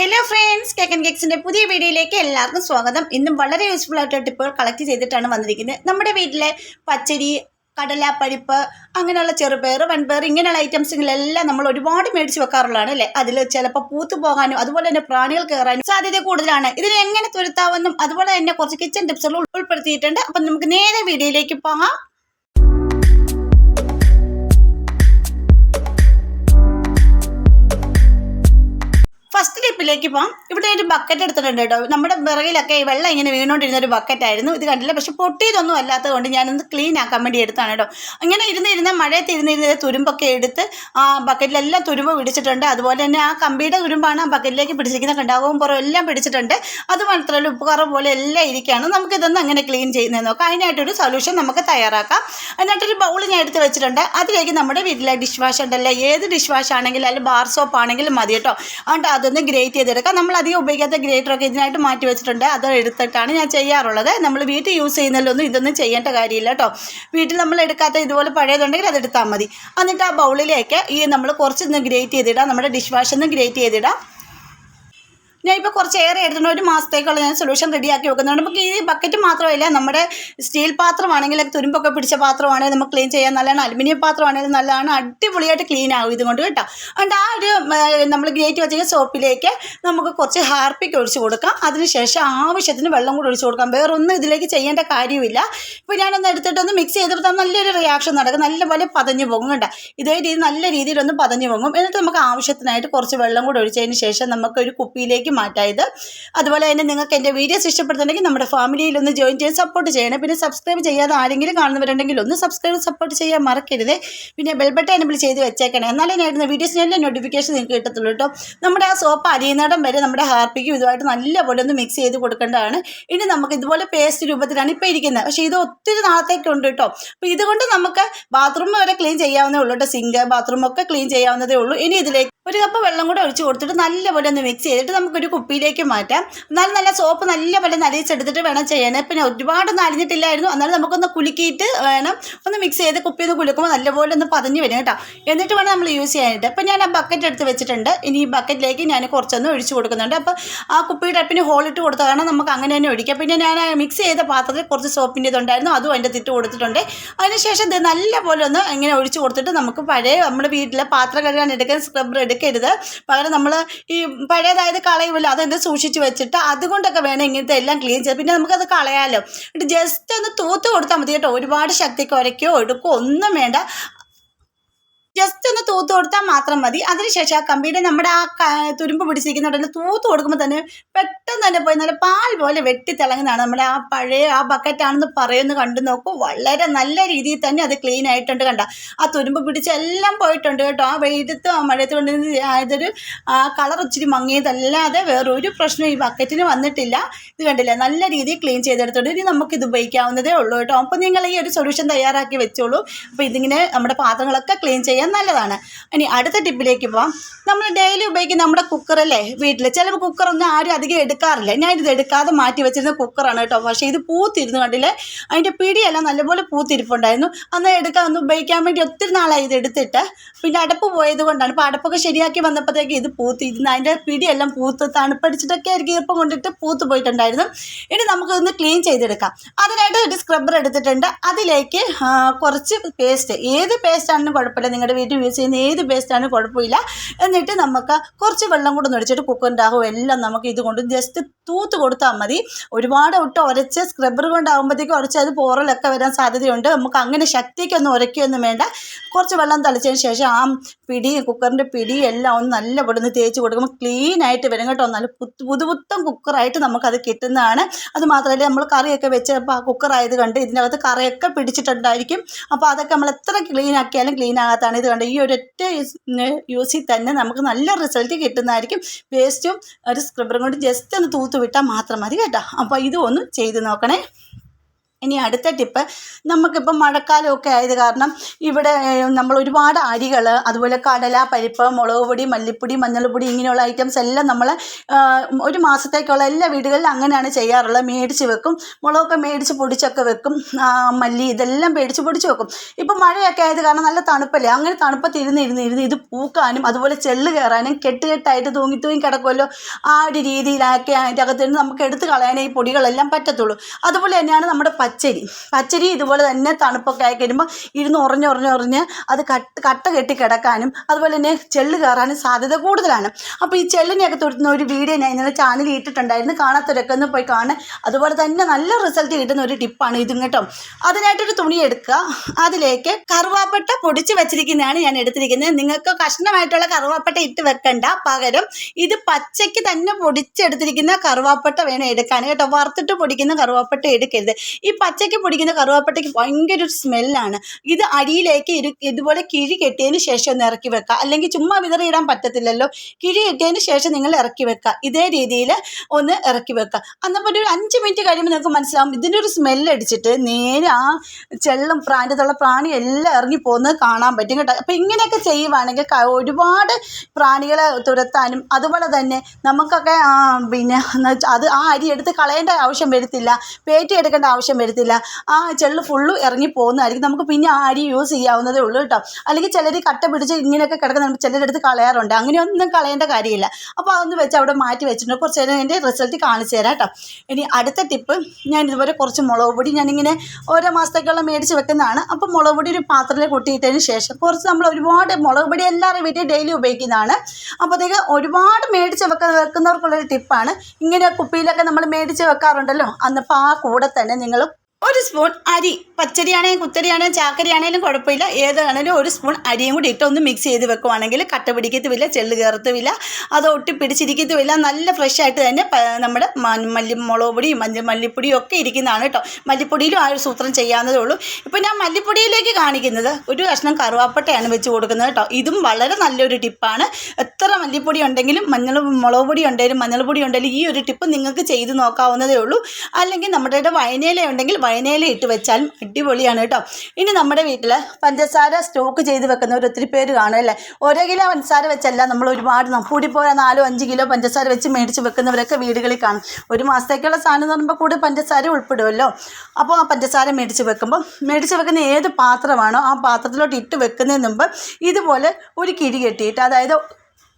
Hello friends കേക്കൻ കേക്സിന്റെ പുതിയ വീഡിയോയിലേക്ക് എല്ലാവർക്കും സ്വാഗതം. ഇന്നും വളരെ യൂസ്ഫുൾ ആയിട്ട് ടിപ്പുകൾ കളക്ട് ചെയ്തിട്ടാണ് വന്നിരിക്കുന്നത്. നമ്മുടെ വീട്ടിലെ പച്ചരി കടല പരിപ്പ് അങ്ങനെയുള്ള ചെറുപയർ വൻപയർ ഇങ്ങനെയുള്ള ഐറ്റംസുകളെല്ലാം നമ്മൾ ഒരുപാട് മേടിച്ച് വെക്കാറുള്ളതാണ് അല്ലേ? അതിൽ ചിലപ്പോൾ പൂത്തു പോകാനും അതുപോലെ തന്നെ പ്രാണികൾ കയറാനും സാധ്യത കൂടുതലാണ്. ഇതിനെ എങ്ങനെ തുരുത്താമെന്നും അതുപോലെ തന്നെ കുറച്ച് കിച്ചൺ ടിപ്സുകൾ ഉൾപ്പെടുത്തിയിട്ടുണ്ട്. അപ്പം നമുക്ക് നേരെ വീഡിയോയിലേക്ക് പോകാം. ഫസ്റ്റ് ടിപ്പിലേക്ക് പോകാം ഇവിടെ ഒരു ബക്കറ്റ് എടുത്തിട്ടുണ്ട് കേട്ടോ. നമ്മുടെ വിറകിലൊക്കെ ഈ വെള്ളം ഇങ്ങനെ വീണുകൊണ്ടിരുന്ന ഒരു ബക്കറ്റായിരുന്നു ഇത് കണ്ടില്ല? പക്ഷെ പൊട്ടിയതൊന്നും അല്ലാത്തത് കൊണ്ട് ഞാനൊന്ന് ക്ലീൻ ആക്കാൻ വേണ്ടി എടുത്താണ് കേട്ടോ. അങ്ങനെ ഇരുന്നിരുന്ന മഴയത്ത് ഇരുന്നിരുന്ന തുരുമ്പൊക്കെ എടുത്ത് ആ ബക്കറ്റിലെല്ലാം തുരുമ്പ് പിടിച്ചിട്ടുണ്ട്. അതുപോലെ തന്നെ ആ കമ്പിയുടെ തുരുമ്പാണ് ആ ബക്കറ്റിലേക്ക് പിടിച്ചിരിക്കുന്ന കണ്ടാവും പുറം എല്ലാം പിടിച്ചിട്ടുണ്ട്. അത് മാത്രമല്ല ഉപ്പുകറ പോലെ എല്ലാം ഇരിക്കുകയാണ്. നമുക്കിതൊന്ന് അങ്ങനെ ക്ലീൻ ചെയ്യുന്നത് നോക്കാം. അതിനായിട്ടൊരു സൊല്യൂഷൻ നമുക്ക് തയ്യാറാക്കാം. അതിനായിട്ടൊരു ബൗൾ ഞാൻ എടുത്ത് വെച്ചിട്ടുണ്ട്. അതിലേക്ക് നമ്മുടെ വീട്ടിലെ ഡിഷ് വാഷ് ഉണ്ടല്ലേ? ഏത് ഡിഷ് വാഷ് ആണെങ്കിലും അല്ലെങ്കിൽ ബാർ സോപ്പ് ആണെങ്കിലും മതി കേട്ടോ. അതുകൊണ്ട് അതൊന്ന് ഗ്രേറ്റ് ചെയ്തെടുക്കാം. നമ്മൾ അധികം ഉപയോഗിക്കാത്ത ഗ്രേറ്ററൊക്കെ ഇതിനായിട്ട് മാറ്റി വെച്ചിട്ടുണ്ട്. അത് എടുത്തിട്ടാണ് ഞാൻ ചെയ്യാറുള്ളത്. നമ്മൾ വീട്ടിൽ യൂസ് ചെയ്യുന്നതിലൊന്നും ഇതൊന്നും ചെയ്യേണ്ട കാര്യമില്ല കേട്ടോ. വീട്ടിൽ നമ്മൾ എടുക്കാത്ത ഇതുപോലെ പഴയതുണ്ടെങ്കിൽ അത് എടുത്താൽ മതി. എന്നിട്ട് ആ ബൗളിലേക്ക് ഈ നമ്മൾ കുറച്ചൊന്ന് ഗ്രേറ്റ് ചെയ്തിടാം. നമ്മുടെ ഡിഷ് വാഷ് ഗ്രേറ്റ് ചെയ്തിടാം. ഞാൻ ഇപ്പോൾ കുറച്ച് ഏറെ എടുത്തിട്ട് ഒരു മാസത്തേക്കുള്ള ഞാൻ സൊല്യൂഷൻ റെഡിയാക്കി വെക്കുന്നുണ്ട്. നമുക്ക് ഈ ബക്കറ്റ് മാത്രമല്ല നമ്മുടെ സ്റ്റീൽ പാത്രമാണെങ്കിൽ തുരുമ്പൊക്കെ പിടിച്ച പാത്രമാണെങ്കിൽ നമുക്ക് ക്ലീൻ ചെയ്യാൻ നല്ലതാണ്. അലുമിനിയം പാത്രമാണെങ്കിലും നല്ലതാണ്. അടിപൊളിയായിട്ട് ക്ലീൻ ആകും ഇതുകൊണ്ട് കേട്ടോ. അതുകൊണ്ട് ആ ഒരു നമ്മൾ ഗ്രേറ്റ് വെച്ച സോപ്പിലേക്ക് നമുക്ക് കുറച്ച് ഹാർപ്പിക്ക് ഒഴിച്ച് കൊടുക്കാം. അതിനുശേഷം ആവശ്യത്തിന് വെള്ളം കൂടി ഒഴിച്ച് കൊടുക്കാം. വേറൊന്നും ഇതിലേക്ക് ചെയ്യേണ്ട കാര്യമില്ല. ഇപ്പോൾ ഞാനൊന്ന് എടുത്തിട്ടൊന്ന് മിക്സ് ചെയ്തപ്പോൾ നല്ലൊരു റിയാക്ഷൻ നടക്കും. നല്ലപോലെ പതഞ്ഞു പോകും കേട്ടോ. ഇതേ രീതി നല്ല രീതിയിലൊന്ന് പതഞ്ഞു പോകും. എന്നിട്ട് നമുക്ക് ആവശ്യത്തിനായിട്ട് കുറച്ച് വെള്ളം കൂടി ഒഴിച്ചതിന് ശേഷം നമുക്കൊരു കുപ്പിയിലേക്ക് മാറ്റാം ഇത് അതുപോലെ തന്നെ നിങ്ങൾക്ക് എന്റെ വീഡിയോസ് ഇഷ്ടപ്പെടുന്നുണ്ടെങ്കിൽ നമ്മുടെ ഫാമിലിയിൽ ഒന്ന് ജോയിൻ ചെയ്ത് സപ്പോർട്ട് ചെയ്യണം. പിന്നെ സബ്സ്ക്രൈബ് ചെയ്യാതെ ആരെങ്കിലും കാണുന്നവരുണ്ടെങ്കിൽ ഒന്ന് സബ്സ്ക്രൈബ് സപ്പോർട്ട് ചെയ്യാൻ മറക്കരുത്. പിന്നെ ബെൽ ബട്ടൺ എനബിൾ ചെയ്ത് വെച്ചേക്കണം. എന്നാലേ ഞാൻ വീഡിയോസിന് എല്ലാം നോട്ടിഫിക്കേഷൻ നിങ്ങൾക്ക് കിട്ടത്തുള്ളൂ കേട്ടോ. നമ്മുടെ ആ സോപ്പ് അരിയുന്നിടം വരെ നമ്മുടെ ഹാർപ്പിക്കും ഇതുമായിട്ട് നല്ലപോലെ ഒന്ന് മിക്സ് ചെയ്ത് കൊടുക്കേണ്ടതാണ്. ഇനി നമുക്ക് ഇതുപോലെ പേസ്റ്റ് രൂപത്തിലാണ് ഇപ്പോൾ ഇരിക്കുന്നത്. പക്ഷേ ഇത് ഒത്തിരി നാളത്തേക്കുണ്ട് കേട്ടോ. അപ്പോൾ ഇതുകൊണ്ട് നമുക്ക് ബാത്റൂം വരെ ക്ലീൻ ചെയ്യാവുന്നേ ഉള്ളൂ കേട്ടോ. സിങ്ക് ബാത്റൂം ഒക്കെ ക്ലീൻ ചെയ്യാവുന്നതേ ഉള്ളൂ. ഇനി ഇതിലേക്ക് ഒരു കപ്പ് വെള്ളം കൂടെ ഒഴിച്ച് കൊടുത്തിട്ട് നല്ലപോലെ ഒന്ന് മിക്സ് ചെയ്തിട്ട് നമുക്കൊരു കുപ്പിയിലേക്ക് മാറ്റാം. എന്നാലും നല്ല സോപ്പ് നല്ലപോലെ നനയിച്ചെടുത്തിട്ട് വേണം ചെയ്യാൻ. പിന്നെ ഒരുപാടൊന്നും അലിഞ്ഞിട്ടില്ലായിരുന്നു എന്നാലും നമുക്കൊന്ന് കുലുക്കിയിട്ട് വേണം ഒന്ന് മിക്സ് ചെയ്ത് കുപ്പി ഒന്ന് കുലുക്കുമ്പോൾ നല്ലപോലെ ഒന്ന് പതിഞ്ഞ് വരും കേട്ടോ. എന്നിട്ട് വേണം നമ്മൾ യൂസ് ചെയ്യാനായിട്ട്. അപ്പം ഞാൻ ആ ബക്കറ്റ് എടുത്ത് വെച്ചിട്ടുണ്ട്. ഇനി ഈ ബക്കറ്റിലേക്ക് ഞാൻ കുറച്ചൊന്ന് ഒഴിച്ച് കൊടുക്കുന്നുണ്ട്. അപ്പോൾ ആ കുപ്പിയുടെ അപ്പിന് ഹോളിട്ട് കൊടുത്ത കാരണം നമുക്ക് അങ്ങനെ തന്നെ ഒഴിക്കാം. പിന്നെ ഞാൻ മിക്സ് ചെയ്ത പാത്രത്തിൽ കുറച്ച് സോപ്പിന്റെ ഇതുണ്ടായിരുന്നു അതും അതിന്റെ തിട്ട് കൊടുത്തിട്ടുണ്ട്. അതിനുശേഷം നല്ലപോലെ ഒന്ന് ഇങ്ങനെ ഒഴിച്ച് കൊടുത്തിട്ട് നമുക്ക് പഴയ നമ്മുടെ വീട്ടിലെ പാത്രം കഴുകാൻ എടുക്കാൻ സ്ക്രബ്ബർ എടുക്കരുത്. പകരം നമ്മൾ ഈ പഴയതായത് കളയുമല്ലോ അതെന്ത് സൂക്ഷിച്ച് വെച്ചിട്ട് അതുകൊണ്ടൊക്കെ വേണം ഇങ്ങനത്തെ എല്ലാം ക്ലീൻ ചെയ്ത്. പിന്നെ നമുക്കത് കളയാമല്ലോ എന്നിട്ട് ജസ്റ്റ് ഒന്ന് തൂത്ത് കൊടുത്താൽ മതി കേട്ടോ. ഒരുപാട് ശക്തി കുരയ്ക്കോ എടുക്കോ ഒന്നും വേണ്ട. ജസ്റ്റ് ഒന്ന് തൂത്ത് കൊടുത്താൽ മാത്രം മതി. അതിനുശേഷം ആ കമ്പിയുടെ നമ്മുടെ ആ തുരുമ്പ് പിടിച്ചിരിക്കുന്നുണ്ടല്ലോ തൂത്ത് കൊടുക്കുമ്പോൾ തന്നെ പെട്ടെന്ന് തന്നെ പോയി നല്ല പാൽ പോലെ വെട്ടി തിളങ്ങുന്നതാണ്. നമ്മുടെ ആ പഴയ ആ ബക്കറ്റാണെന്ന് പറയുന്നു കണ്ടു നോക്കൂ. വളരെ നല്ല രീതിയിൽ തന്നെ അത് ക്ലീൻ ആയിട്ടുണ്ട് കണ്ട. ആ തുരുമ്പ് പിടിച്ച് എല്ലാം പോയിട്ടുണ്ട് കേട്ടോ. ആ വെയിലത്ത് ആ മഴയത്ത് കൊണ്ട് ആ കളർ ഇച്ചിരി മങ്ങിയതല്ലാതെ വേറൊരു പ്രശ്നം ഈ ബക്കറ്റിന് വന്നിട്ടില്ല. ഇത് കണ്ടില്ല? നല്ല രീതിയിൽ ക്ലീൻ ചെയ്തെടുത്തോണ്ട് ഇനി നമുക്ക് ഇത് ഉപയോഗിക്കാവുന്നതേ ഉള്ളൂ കേട്ടോ. അപ്പോൾ നിങ്ങൾ ഈ ഒരു സൊല്യൂഷൻ തയ്യാറാക്കി വെച്ചോളൂ. അപ്പോൾ ഇതിങ്ങനെ നമ്മുടെ പാത്രങ്ങളൊക്കെ ക്ലീൻ ചെയ്യാൻ നല്ലതാണ്. ഇനി അടുത്ത ടിപ്പിലേക്ക് പോവാം. നമ്മൾ ഡെയിലി ഉപയോഗിക്കുന്ന നമ്മുടെ കുക്കറല്ലേ വീട്ടിൽ ചിലപ്പോൾ കുക്കറൊന്നും ആരും അധികം എടുക്കാറില്ല. ഞാൻ ഇത് എടുക്കാതെ മാറ്റി വെച്ചിരുന്ന കുക്കറാണ് കേട്ടോ. പക്ഷേ ഇത് പൂത്തിരുന്ന് കണ്ടില്ലേ? അതിന്റെ പിടിയെല്ലാം നല്ലപോലെ പൂത്തിരിപ്പുണ്ടായിരുന്നു. അന്ന് എടുക്കാൻ ഒന്ന് ഉപയോഗിക്കാൻ വേണ്ടി ഒത്തിരി നാളായി ഇത് എടുത്തിട്ട്. പിന്നെ അടപ്പ് പോയത് കൊണ്ടാണ്. ഇപ്പോൾ അടപ്പൊക്കെ ശരിയാക്കി വന്നപ്പോഴത്തേക്ക് ഇത് പൂത്തിരുന്ന്. അതിന്റെ പിടിയെല്ലാം പൂത്ത് തണുപ്പടിച്ചിട്ടൊക്കെ ആയിരിക്കും ഈർപ്പം കൊണ്ടിട്ട് പൂത്ത് പോയിട്ടുണ്ടായിരുന്നു. ഇനി നമുക്കിതൊന്ന് ക്ലീൻ ചെയ്തെടുക്കാം. അതിനായിട്ട് ഒരു സ്ക്രബ്ബർ എടുത്തിട്ടുണ്ട്. അതിലേക്ക് കുറച്ച് പേസ്റ്റ് ഏത് പേസ്റ്റ് ആണെങ്കിലും കുഴപ്പമില്ല. നിങ്ങളുടെ വീട്ടിൽ യൂസ് ചെയ്യുന്ന ഏത് പേസ്റ്റാണ് കുഴപ്പമില്ല. എന്നിട്ട് നമുക്ക് കുറച്ച് വെള്ളം കൂടെ ഒഴിച്ചിട്ട് കുക്കറിന്റെ ആകും എല്ലാം നമുക്ക് ഇതുകൊണ്ട് ജസ്റ്റ് തൂത്ത് കൊടുത്താൽ മതി. ഒരുപാട് ഒട്ട് ഉരച്ച് സ്ക്രബ്ബർ കൊണ്ടാകുമ്പോഴത്തേക്കും ഉരച്ച് അത് പോറലൊക്കെ വരാൻ സാധ്യതയുണ്ട്. നമുക്ക് അങ്ങനെ ശക്തിക്കൊന്നും ഉരയ്ക്കൊന്നും വേണ്ട. കുറച്ച് വെള്ളം തളിച്ചതിന് ശേഷം ആ പിടി കുക്കറിന്റെ പിടി എല്ലാം ഒന്ന് നല്ല പൊടുന്ന് തേച്ച് കൊടുക്കുമ്പോൾ ക്ലീൻ ആയിട്ട് വരും കേട്ടോ. നല്ല പുത്ത് പുതുപുത്തൻ കുക്കറായിട്ട് നമുക്കത് കിട്ടുന്നതാണ്. അത് മാത്രമല്ല നമ്മൾ കറിയൊക്കെ ആ കുക്കറായത് കണ്ട് ഇതിനകത്ത് കറിയൊക്കെ പിടിച്ചിട്ടുണ്ടായിരിക്കും. അപ്പോൾ അതൊക്കെ നമ്മൾ എത്ര ക്ലീൻ ആക്കിയാലും ക്ലീൻ ഇത് കണ്ട് ഈ ഒരൊറ്റ യൂസിൽ തന്നെ നമുക്ക് നല്ല റിസൾട്ട് കിട്ടുന്നതായിരിക്കും. വേസ്റ്റും ഒരു സ്ക്രബറും കൊണ്ട് ജസ്റ്റ് ഒന്ന് തൂത്ത് വിട്ടാൽ മാത്രം മതി കേട്ടോ. അപ്പോൾ ഇതും ഒന്ന് ചെയ്ത് നോക്കണേ. ഇനി അടുത്ത ടിപ്പ് നമുക്കിപ്പം മഴക്കാലമൊക്കെ ആയത് കാരണം ഇവിടെ നമ്മൾ ഒരുപാട് അരികൾ അതുപോലെ കടല പരിപ്പ് മുളക് പൊടി മല്ലിപ്പൊടി മഞ്ഞൾപ്പൊടി ഇങ്ങനെയുള്ള ഐറ്റംസ് എല്ലാം നമ്മൾ ഒരു മാസത്തേക്കുള്ള എല്ലാ വീടുകളിലും അങ്ങനെയാണ് ചെയ്യാറുള്ളത്. മേടിച്ച് വെക്കും. മുളകൊക്കെ മേടിച്ച് പൊടിച്ചൊക്കെ വെക്കും. മല്ലി ഇതെല്ലാം മേടിച്ച് പൊടിച്ച് വെക്കും. ഇപ്പം മഴയൊക്കെ ആയത് കാരണം നല്ല തണുപ്പല്ലേ? അങ്ങനെ തണുപ്പത്ത് ഇരുന്ന് ഇരുന്ന് ഇരുന്ന് ഇത് പൂക്കാനും അതുപോലെ ചെള്ള് കയറാനും കെട്ടുകെട്ടായിട്ട് തൂങ്ങി തൂങ്ങി കിടക്കുമല്ലോ. ആ ഒരു രീതിയിലാക്കി അതിന്റെ അകത്ത് നിന്ന് നമുക്ക് എടുത്ത് കളയാനേ ഈ പൊടികളെല്ലാം പറ്റത്തുള്ളൂ. അതുപോലെ തന്നെയാണ് നമ്മുടെ പച്ചരി. പച്ചരി ഇതുപോലെ തന്നെ തണുപ്പൊക്കെ ആയി കഴിയുമ്പോൾ ഇരുന്ന് ഉറഞ്ഞുറഞ്ഞുറഞ്ഞ് അത് കട്ട് കട്ട കെട്ടി കിടക്കാനും അതുപോലെ തന്നെ ചെള്ള് കയറാനും സാധ്യത കൂടുതലാണ്. അപ്പോൾ ഈ ചെള്ളിനെയൊക്കെ തൊടുന്ന ഒരു വീഡിയോ ഞാൻ ഇന്നലെ ചാനലിൽ ഇട്ടിട്ടുണ്ടായിരുന്നു. കാണാത്തവരൊക്കെ ഒന്ന് പോയി കാണാൻ അതുപോലെ തന്നെ നല്ല റിസൾട്ട് കിട്ടുന്ന ഒരു ടിപ്പാണ് ഇതും കേട്ടോ. അതിനായിട്ടൊരു തുണി എടുക്കുക. അതിലേക്ക് കറുവാപ്പട്ട പൊടിച്ച് വെച്ചിരിക്കുന്നതാണ് ഞാൻ എടുത്തിരിക്കുന്നത്. നിങ്ങൾക്ക് കഷ്ണമായിട്ടുള്ള കറുവാപ്പട്ട ഇട്ട് വെക്കണ്ട. പകരം ഇത് പച്ചയ്ക്ക് തന്നെ പൊടിച്ചെടുത്തിരിക്കുന്ന കറുവാപ്പട്ട വേണം എടുക്കാൻ. കേട്ടോ വറുത്തിട്ട് പൊടിക്കുന്ന കറുവാപ്പട്ട എടുക്കരുത്. ഈ പച്ചയ്ക്ക് പൊടിക്കുന്ന കറുവാപ്പട്ടയ്ക്ക് ഭയങ്കര ഒരു സ്മെല്ലാണ് ഇത് അടിയിലേക്ക് ഇരു ഇതുപോലെ കിഴി കെട്ടിയതിന് ശേഷം ഒന്ന് ഇറക്കി വെക്കുക. അല്ലെങ്കിൽ ചുമ്മാ വിതറിയിടാൻ പറ്റത്തില്ലല്ലോ. കിഴി കെട്ടിയതിന് ശേഷം നിങ്ങൾ ഇറക്കി വെക്കുക. ഇതേ രീതിയിൽ ഒന്ന് ഇറക്കി വെക്കുക. അന്നപ്പോൾ ഒരു അഞ്ച് മിനിറ്റ് കഴിയുമ്പോൾ നിങ്ങൾക്ക് മനസ്സിലാവും ഇതിനൊരു സ്മെല്ല് അടിച്ചിട്ട് നേരെ ആ ചെള്ളും പ്രാണിയത്തുള്ള പ്രാണി എല്ലാം ഇറങ്ങി പോകുന്നത് കാണാൻ പറ്റും കേട്ടോ. അപ്പോൾ ഇങ്ങനെയൊക്കെ ചെയ്യുവാണെങ്കിൽ ഒരുപാട് പ്രാണികളെ തുരത്താനും അതുപോലെ തന്നെ നമുക്കൊക്കെ പിന്നെ അത് ആ അരി എടുത്ത് കളയേണ്ട ആവശ്യം വരത്തില്ല. പേറ്റി എടുക്കേണ്ട ആവശ്യം വരത്തില്ല ആ ചെള്ള് ഫുള്ള് ഇറങ്ങി പോകുന്നതായിരിക്കും. നമുക്ക് പിന്നെ ആ അരി യൂസ് ചെയ്യാവുന്നതേ ഉള്ളൂ കേട്ടോ. അല്ലെങ്കിൽ ചിലർ കട്ട പിടിച്ച് ഇങ്ങനെയൊക്കെ കിടക്കുന്ന ചിലരെടുത്ത് കളയാറുണ്ട്. അങ്ങനെയൊന്നും കളയേണ്ട കാര്യമില്ല. അപ്പോൾ അതൊന്ന് വെച്ച് അവിടെ മാറ്റി വെച്ചിട്ടുണ്ട്. കുറച്ച് നേരം എന്റെ റിസൾട്ട് കാണിച്ചു തരാം കേട്ടോ. ഇനി അടുത്ത ടിപ്പ് ഞാൻ ഇതുപോലെ കുറച്ച് മുളക് പൊടി ഞാനിങ്ങനെ ഓരോ മാസത്തേക്കുള്ള മേടിച്ച് വെക്കുന്നതാണ്. അപ്പോൾ മുളക് പൊടി ഒരു പാത്രത്തിൽ കൊട്ടിയിട്ടതിന് ശേഷം കുറച്ച് നമ്മൾ ഒരുപാട് മുളക് പൊടി എല്ലാവരും വീട്ടിൽ ഡെയിലി ഉപയോഗിക്കുന്നതാണ്. അപ്പോഴത്തേക്ക് ഒരുപാട് മേടിച്ച് വെക്ക വെക്കുന്നവർക്കുള്ളൊരു ടിപ്പാണ് ഇങ്ങനെ കുപ്പിയിലൊക്കെ നമ്മൾ മേടിച്ച് വെക്കാറുണ്ടല്ലോ. അന്നപ്പോൾ ആ കൂടെ തന്നെ നിങ്ങൾ ഒരു സ്പൂൺ അരി. പച്ചരിയാണെങ്കിലും കുത്തരിയാണെങ്കിലും ചാക്കരിയാണെങ്കിലും കുഴപ്പമില്ല. ഏതാണെങ്കിലും ഒരു സ്പൂൺ അരിയും കൂടി ഇട്ട് ഒന്ന് മിക്സ് ചെയ്ത് വെക്കുവാണെങ്കിൽ കട്ട പിടിക്കത്തുമില്ല ചെള്ള് കയറത്തുമില്ല അത് ഒട്ടി പിടിച്ചിരിക്കത്തുമില്ല. നല്ല ഫ്രഷ് ആയിട്ട് തന്നെ നമ്മുടെ മല്ലി മുളക് പൊടിയും മഞ്ഞ മല്ലിപ്പൊടിയും ഒക്കെ ഇരിക്കുന്നതാണ് കേട്ടോ. മല്ലിപ്പൊടിയിലും ആ ഒരു സൂത്രം ചെയ്യാവുന്നതേ ഉള്ളൂ. ഇപ്പോൾ ഞാൻ മല്ലിപ്പൊടിയിലേക്ക് കാണിക്കുന്നത് ഒരു കഷ്ണം കറുവാപ്പട്ടയാണ് വെച്ച് കൊടുക്കുന്നത് കേട്ടോ. ഇതും വളരെ നല്ലൊരു ടിപ്പാണ് എത്ര മല്ലിപ്പൊടി ഉണ്ടെങ്കിലും മഞ്ഞൾ മുളക് പൊടി ഉണ്ടെങ്കിലും മഞ്ഞൾപ്പൊടി ഉണ്ടെങ്കിലും ഈ ഒരു ടിപ്പ് നിങ്ങൾക്ക് ചെയ്ത് നോക്കാവുന്നതേ ഉള്ളൂ. അല്ലെങ്കിൽ നമ്മുടെ വയനയില ഉണ്ടെങ്കിൽ വയനയില ഇട്ട് വെച്ചാലും അടിപൊളിയാണ് കേട്ടോ. ഇനി നമ്മുടെ വീട്ടിൽ പഞ്ചസാര സ്റ്റോക്ക് ചെയ്ത് വെക്കുന്നവർ ഒത്തിരി പേര് കാണും അല്ലേ? ഓരോ കിലോ പഞ്ചസാര വെച്ചല്ല നമ്മൾ ഒരുപാട് കൂടിപ്പോയാൽ നാലോ അഞ്ച് കിലോ പഞ്ചസാര വെച്ച് മേടിച്ച് വെക്കുന്നവരൊക്കെ വീടുകളിൽ കാണും. ഒരു മാസത്തേക്കുള്ള സാധനം എന്ന് പറയുമ്പോൾ കൂടി പഞ്ചസാര ഉൾപ്പെടുമല്ലോ അപ്പോൾ ആ പഞ്ചസാര മേടിച്ച് വെക്കുമ്പോൾ മേടിച്ച് വെക്കുന്ന ഏത് പാത്രമാണോ ആ പാത്രത്തിലോട്ട് ഇട്ട് വെക്കുന്നതിന് മുമ്പ് ഇതുപോലെ ഒരു കിഴി കെട്ടിയിട്ട് അതായത്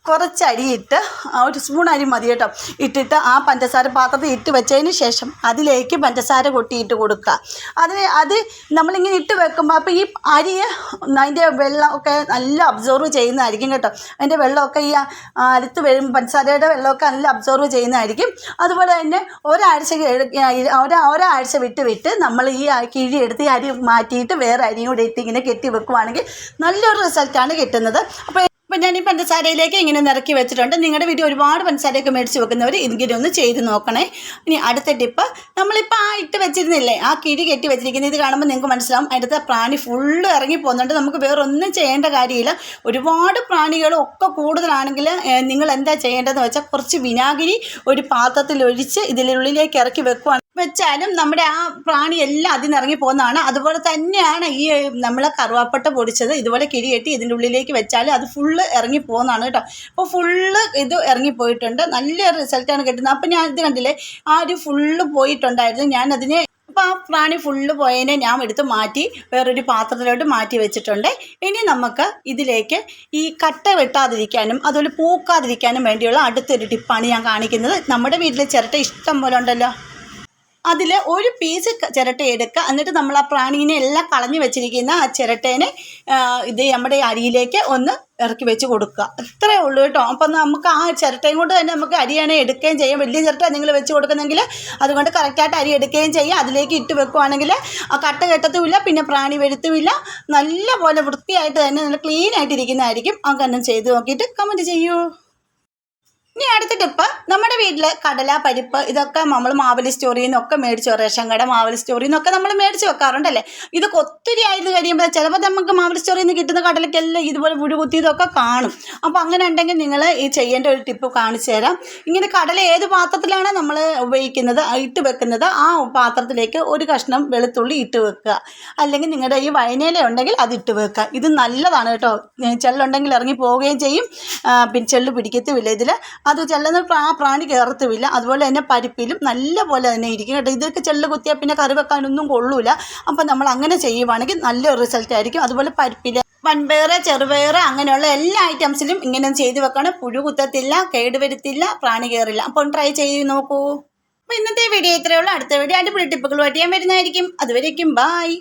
കുറച്ച് അരിയിട്ട് ഒരു സ്പൂൺ അരി മതി കേട്ടോ. ഇട്ടിട്ട് ആ പഞ്ചസാര പാത്രത്തിൽ ഇട്ട് വെച്ചതിന് ശേഷം അതിലേക്ക് പഞ്ചസാര കൊട്ടിയിട്ട് കൊടുക്കുക. അതിന് അത് നമ്മളിങ്ങനെ ഇട്ട് വെക്കുമ്പോൾ അപ്പോൾ ഈ അരി അതിന്റെ വെള്ളമൊക്കെ നല്ല അബ്സോർവ് ചെയ്യുന്നതായിരിക്കും കേട്ടോ. അതിന്റെ വെള്ളമൊക്കെ ഈ അരുത്ത് വരും പഞ്ചസാരയുടെ വെള്ളമൊക്കെ നല്ല അബ്സോർവ് ചെയ്യുന്നതായിരിക്കും. അതുപോലെ തന്നെ ഒരാഴ്ച ഒരാഴ്ച വിട്ട് വിട്ട് നമ്മൾ ഈ കിഴി എടുത്ത് ഈ അരി മാറ്റിയിട്ട് വേറെ അരിയും കൂടെ ഇട്ട് ഇങ്ങനെ കെട്ടി വെക്കുവാണെങ്കിൽ നല്ലൊരു റിസൾട്ടാണ് കിട്ടുന്നത്. അപ്പോൾ ഇപ്പം ഞാൻ ഈ പഞ്ചസാരയിലേക്ക് ഇങ്ങനെ നിറക്കി വെച്ചിട്ടുണ്ട്. നിങ്ങളുടെ വീട്ടിൽ ഒരുപാട് പഞ്ചസാരയൊക്കെ മേടിച്ച് വെക്കുന്നവർ ഇങ്ങനെ ഒന്ന് ചെയ്ത് നോക്കണേ. ഇനി അടുത്ത ടിപ്പ് നമ്മളിപ്പോൾ ആ ഇട്ട് വെച്ചിരുന്നില്ലേ ആ കിഴി കെട്ടി വെച്ചിരിക്കുന്നത് ഇത് കാണുമ്പോൾ നിങ്ങൾക്ക് മനസ്സിലാവും. അടുത്ത പ്രാണി ഫുള്ള് ഇറങ്ങി പോകുന്നുണ്ട്. നമുക്ക് വേറെ ഒന്നും ചെയ്യേണ്ട കാര്യമില്ല. ഒരുപാട് പ്രാണികളും ഒക്കെ കൂടുതലാണെങ്കിൽ നിങ്ങൾ എന്താ ചെയ്യേണ്ടതെന്ന് വെച്ചാൽ കുറച്ച് വിനാഗിരി ഒരു പാത്രത്തിൽ ഒഴിച്ച് ഇതിനുള്ളിലേക്ക് ഇറക്കി വെക്കുവാണ്. വെച്ചാലും നമ്മുടെ ആ പ്രാണി എല്ലാം അതിൽ ഇറങ്ങി പോകുന്നതാണ്. അതുപോലെ തന്നെയാണ് ഈ നമ്മൾ കറുവാപ്പട്ട പൊടിച്ചത്. ഇതുപോലെ കിഴി കെട്ടി ഇതിന്റെ ഉള്ളിലേക്ക് വെച്ചാൽ അത് ഫുള്ള് ഇറങ്ങി പോകുന്നതാണ് കേട്ടോ. അപ്പോൾ ഫുള്ള് ഇത് ഇറങ്ങിപ്പോയിട്ടുണ്ട് നല്ല റിസൾട്ടാണ് കിട്ടുന്നത്. അപ്പോൾ ഞാൻ ഇത് കണ്ടില്ലേ? ആ ഒരു ഫുള്ള് പോയിട്ടുണ്ടായിരുന്നു. ഞാൻ അതിനെ അപ്പോൾ ആ പ്രാണി ഫുള്ള് പോയതിനെ ഞാൻ എടുത്ത് മാറ്റി വേറൊരു പാത്രത്തിലോട്ട് മാറ്റി വെച്ചിട്ടുണ്ട്. ഇനി നമുക്ക് ഇതിലേക്ക് ഈ കട്ട വെട്ടാതിരിക്കാനും അതുപോലെ പൂക്കാതിരിക്കാനും വേണ്ടിയുള്ള അടുത്തൊരു ടിപ്പാണ് ഞാൻ കാണിക്കുന്നത്. നമ്മുടെ വീട്ടിലെ ചിരട്ട ഇഷ്ടം പോലെ ഉണ്ടല്ലോ. അതിൽ ഒരു പീസ് ചിരട്ട എടുക്കുക എന്നിട്ട് നമ്മൾ ആ പ്രാണീനെ എല്ലാം കളഞ്ഞു വെച്ചിരിക്കുന്ന ആ ചിരട്ടേനെ ഇത് നമ്മുടെ അരിയിലേക്ക് ഒന്ന് ഇറക്കി വെച്ച് കൊടുക്കുക ഇത്രയേ ഉള്ളൂ കേട്ടോ. അപ്പം നമുക്ക് ആ ചിരട്ടയും കൊണ്ട് തന്നെ നമുക്ക് അരിയാണെ എടുക്കുകയും ചെയ്യാം. വലിയ ചിരട്ട നിങ്ങൾ വെച്ച് കൊടുക്കുന്നെങ്കിൽ അതുകൊണ്ട് കറക്റ്റായിട്ട് അരി എടുക്കുകയും ചെയ്യാം. അതിലേക്ക് ഇട്ട് വെക്കുവാണെങ്കിൽ ആ കട്ട കെട്ടത്തുമില്ല പിന്നെ പ്രാണി വരുത്തുമില്ല നല്ല പോലെ വൃത്തിയായിട്ട് തന്നെ നല്ല ക്ലീൻ ആയിട്ട് ഇരിക്കുന്നതായിരിക്കും ചെയ്ത് നോക്കിയിട്ട് കമന്റ് ചെയ്യൂ. ഇനി അടുത്ത ടിപ്പ് നമ്മുടെ വീട്ടിൽ കടല പരിപ്പ് ഇതൊക്കെ നമ്മൾ മാവലി സ്റ്റോറിയിൽ നിന്നൊക്കെ മേടിച്ച് റേഷൻ കട മാവലി സ്റ്റോറിയിൽ നിന്നൊക്കെ നമ്മൾ മേടിച്ച് വെക്കാറുണ്ടല്ലേ? ഇതൊക്കെ ഒത്തിരി ആയത് കഴിയുമ്പോൾ ചിലപ്പോൾ നമുക്ക് മാവലി സ്റ്റോറിയിൽ നിന്ന് കിട്ടുന്ന കടലയ്ക്കെല്ലാം ഇതുപോലെ പുഴു കുത്തിയതൊക്കെ കാണും. അപ്പോൾ അങ്ങനെ ഉണ്ടെങ്കിൽ നിങ്ങൾ ഈ ചെയ്യേണ്ട ഒരു ടിപ്പ് കാണിച്ചു തരാം. ഇങ്ങനെ കടല ഏത് പാത്രത്തിലാണ് നമ്മൾ ഉപയോഗിക്കുന്നത്? ഇട്ട് വെക്കുന്നത്. ആ പാത്രത്തിലേക്ക് ഒരു കഷ്ണം വെളുത്തുള്ളി ഇട്ട് വെക്കുക. അല്ലെങ്കിൽ നിങ്ങളുടെ ഈ വയനയില ഉണ്ടെങ്കിൽ അത് ഇട്ട് വെക്കുക. ഇത് നല്ലതാണ് കേട്ടോ. ചെള്ളുണ്ടെങ്കിൽ ഇറങ്ങി പോവുകയും ചെയ്യും. പിന്നെ ചെള്ള് പിടിക്കത്തുമില്ല ഇതിൽ അത് ചെല്ലുന്ന ആ പ്രാണി കയറത്തുമില്ല അതുപോലെ തന്നെ പരിപ്പിലും നല്ല പോലെ തന്നെ ഇരിക്കും കേട്ടോ. ഇതൊക്കെ ചെല്ലു കുത്തിയാൽ പിന്നെ കറി വെക്കാനൊന്നും കൊള്ളൂല. അപ്പം നമ്മൾ അങ്ങനെ ചെയ്യുവാണെങ്കിൽ നല്ലൊരു റിസൾട്ട് ആയിരിക്കും. അതുപോലെ പരിപ്പിൽ വൻപയറ് ചെറുപയറ് അങ്ങനെയുള്ള എല്ലാ ഐറ്റംസിലും ഇങ്ങനെ ചെയ്ത് വെക്കണം. പുഴു കുത്തത്തില്ല കേടുവരുത്തില്ല പ്രാണി കയറില്ല അപ്പം ട്രൈ ചെയ്ത് നോക്കൂ. അപ്പോൾ ഇന്നത്തെ വീഡിയോ ഇത്രയേ ഉള്ളൂ. അടുത്ത വീഡിയോ അടിപൊളി ടിപ്പുകൾ ഞാൻ വരുന്നതായിരിക്കും. അതുവരേക്കും ബായ്